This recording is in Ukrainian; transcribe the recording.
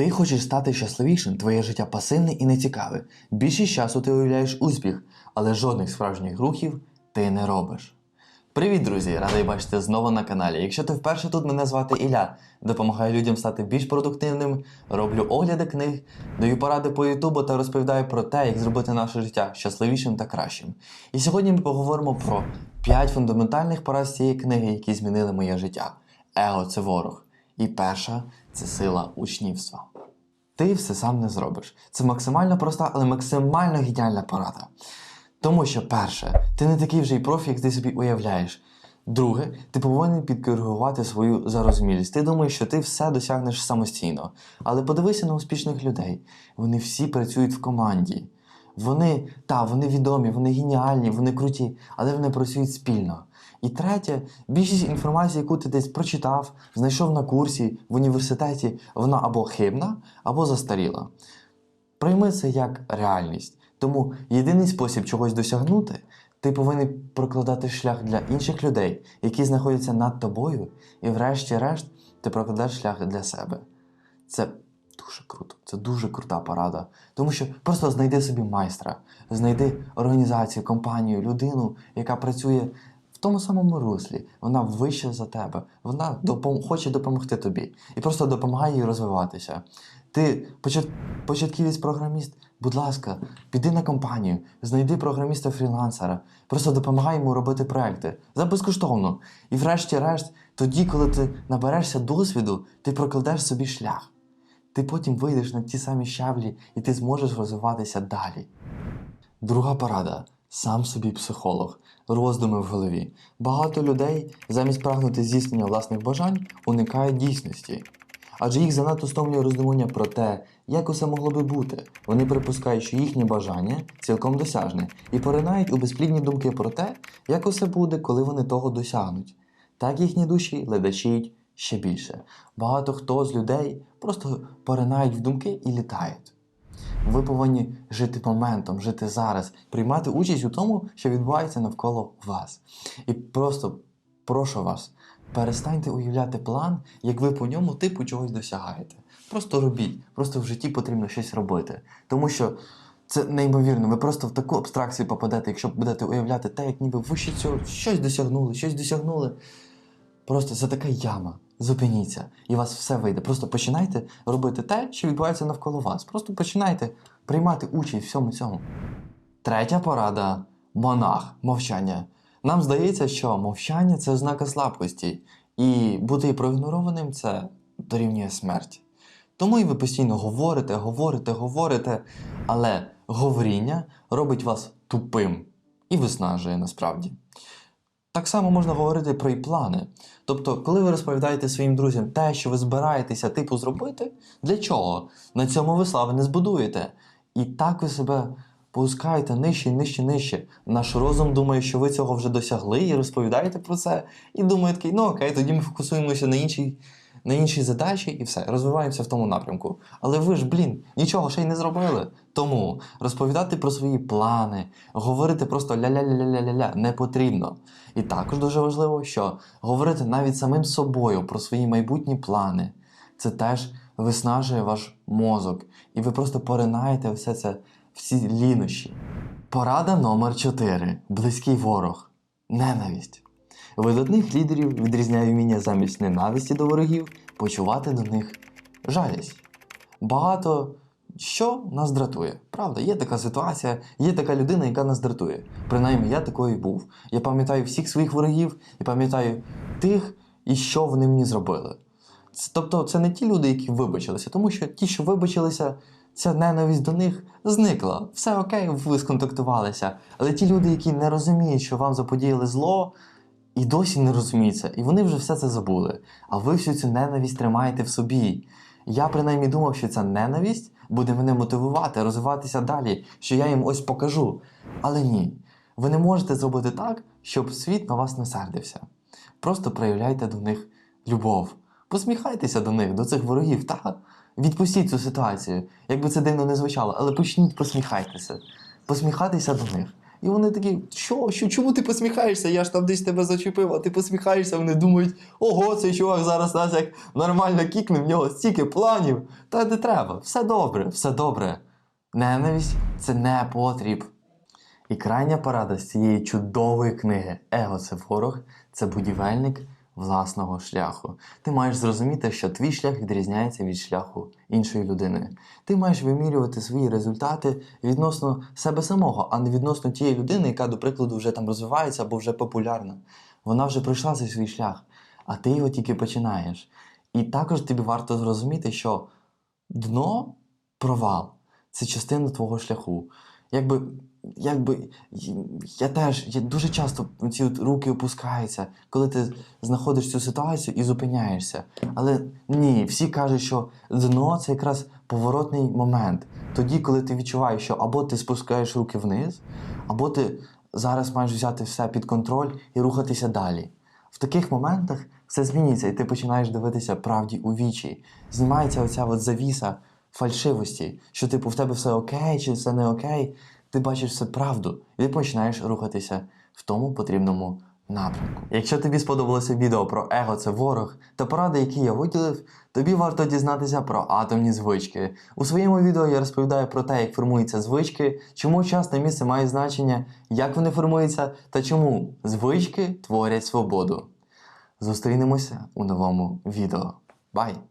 Ти хочеш стати щасливішим, твоє життя пасивне і нецікаве. Більшість часу ти уявляєш успіх, але жодних справжніх рухів ти не робиш. Привіт, друзі! Радий бачити знову на каналі. Якщо ти вперше тут, мене звати Ілля. Допомагаю людям стати більш продуктивним, роблю огляди книг, даю поради по Ютубу та розповідаю про те, як зробити наше життя щасливішим та кращим. І сьогодні ми поговоримо про 5 фундаментальних порад цієї книги, які змінили моє життя. Его це ворог. І перша це сила учнівства. Ти все сам не зробиш. Це максимально проста, але максимально геніальна порада. Тому що, перше, ти не такий вже й профі, як ти собі уявляєш. Друге, ти повинен підкоригувати свою зарозумілість. Ти думаєш, що ти все досягнеш самостійно. Але подивися на успішних людей. Вони всі працюють в команді. Вони, та, вони відомі, вони геніальні, вони круті, але вони працюють спільно. І третє, більшість інформації, яку ти десь прочитав, знайшов на курсі в університеті, вона або хибна, або застаріла. Прийми це як реальність. Тому єдиний спосіб чогось досягнути, ти повинен прокладати шлях для інших людей, які знаходяться над тобою, і врешті-решт ти прокладеш шлях для себе. Це дуже круто, це дуже крута порада. Тому що просто знайди собі майстра, знайди організацію, компанію, людину, яка працює тому самому руслі. Вона вища за тебе, вона допом- хоче допомогти тобі і просто допомагає їй розвиватися. Ти почат... початківець програміст, будь ласка, піди на компанію, знайди програміста-фрілансера, просто допомагай йому робити проекти за безкоштовно. І врешті-решт, тоді, коли ти наберешся досвіду, ти прокладеш собі шлях. Ти потім вийдеш на ті самі щаблі і ти зможеш розвиватися далі. Друга порада. Сам собі психолог. Роздуми в голові. Багато людей, замість прагнути здійснення власних бажань, уникають дійсності. Адже їх занадто стомлює роздумування про те, як усе могло би бути. Вони припускають, що їхнє бажання цілком досяжне, і поринають у безплідні думки про те, як усе буде, коли вони того досягнуть. Так їхні душі ледачіють ще більше. Багато хто з людей просто поринають в думки і літають. Ви повинні жити моментом, жити зараз, приймати участь у тому, що відбувається навколо вас. І просто прошу вас, перестаньте уявляти план, як ви по ньому типу чогось досягаєте. Просто робіть, просто в житті потрібно щось робити. Тому що це неймовірно, ви просто в таку абстракцію попадете, якщо будете уявляти те, як ніби ви ще цього щось досягнули, щось досягнули. Просто це така яма. Зупиніться, і у вас все вийде. Просто починайте робити те, що відбувається навколо вас. Просто починайте приймати участь в всьому цьому. Третя порада монах, мовчання. Нам здається, що мовчання це ознака слабкості, і бути проігнорованим це дорівнює смерть. Тому і ви постійно говорите, говорите, говорите, але говоріння робить вас тупим і виснажує насправді. Так само можна говорити про і плани. Тобто, коли ви розповідаєте своїм друзям те, що ви збираєтеся типу зробити, для чого? На цьому ви слави не збудуєте. І так ви себе пускаєте нижче, нижче, нижче. Наш розум думає, що ви цього вже досягли і розповідаєте про це, і думає такий, ну окей, тоді ми фокусуємося на іншій, на іншій задачі і все, розвиваємося в тому напрямку. Але ви ж, блін, нічого ще й не зробили. Тому розповідати про свої плани, говорити просто ля-ля-ля-ля-ля-ля не потрібно. І також дуже важливо, що говорити навіть самим собою про свої майбутні плани, це теж виснажує ваш мозок, і ви просто поринаєте все це в ці лінощі. Порада номер 4. Близький ворог. Ненависть. Видатних лідерів відрізняє вміння замість ненависті до ворогів почувати до них жалість. Багато що нас дратує. Правда, є така ситуація, є така людина, яка нас дратує. Принаймні, я такою був. Я пам'ятаю всіх своїх ворогів і пам'ятаю тих, і що вони мені зробили. Тобто, це не ті люди, які вибачилися, тому що ті, що вибачилися, ця ненависть до них зникла. Все окей, ви сконтактувалися. Але ті люди, які не розуміють, що вам заподіяли зло, і досі не розуміють це, і вони вже все це забули. А ви всю цю ненависть тримаєте в собі. Я принаймні думав, що ця ненависть буде мене мотивувати, розвиватися далі, що я їм ось покажу. Але ні. Ви не можете зробити так, щоб світ на вас не сердився. Просто проявляйте до них любов. Посміхайтеся до них, до цих ворогів, та відпустіть цю ситуацію. Як би це дивно не звучало, але почніть посміхайтеся. Посміхатися до них. І вони такі, що, що, чому ти посміхаєшся? Я ж там десь тебе зачепив, а ти посміхаєшся, вони думають, ого, цей чувак зараз нас як нормально кікне, в нього стільки планів. Та не треба, все добре, все добре. Ненависть це не потріб. І крайня порада з цієї чудової книги Его це ворог, це будівельник власного шляху. Ти маєш зрозуміти, що твій шлях відрізняється від шляху іншої людини. Ти маєш вимірювати свої результати відносно себе самого, а не відносно тієї людини, яка, до прикладу, вже там розвивається або вже популярна. Вона вже пройшла цей свій шлях, а ти його тільки починаєш. І також тобі варто зрозуміти, що дно провал це частина твого шляху. Якби, якби я теж я дуже часто ці руки опускаються, коли ти знаходиш цю ситуацію і зупиняєшся. Але ні, всі кажуть, що дно це якраз поворотний момент. Тоді, коли ти відчуваєш, що або ти спускаєш руки вниз, або ти зараз маєш взяти все під контроль і рухатися далі. В таких моментах все змінюється, і ти починаєш дивитися правді у вічі. Знімається оця от завіса фальшивості, що типу в тебе все окей, чи все не окей. Ти бачиш все правду, і ти починаєш рухатися в тому потрібному напрямку. Якщо тобі сподобалося відео про его це ворог та поради, які я виділив, тобі варто дізнатися про атомні звички. У своєму відео я розповідаю про те, як формуються звички, чому час та місце має значення, як вони формуються та чому звички творять свободу. Зустрінемося у новому відео. Бай!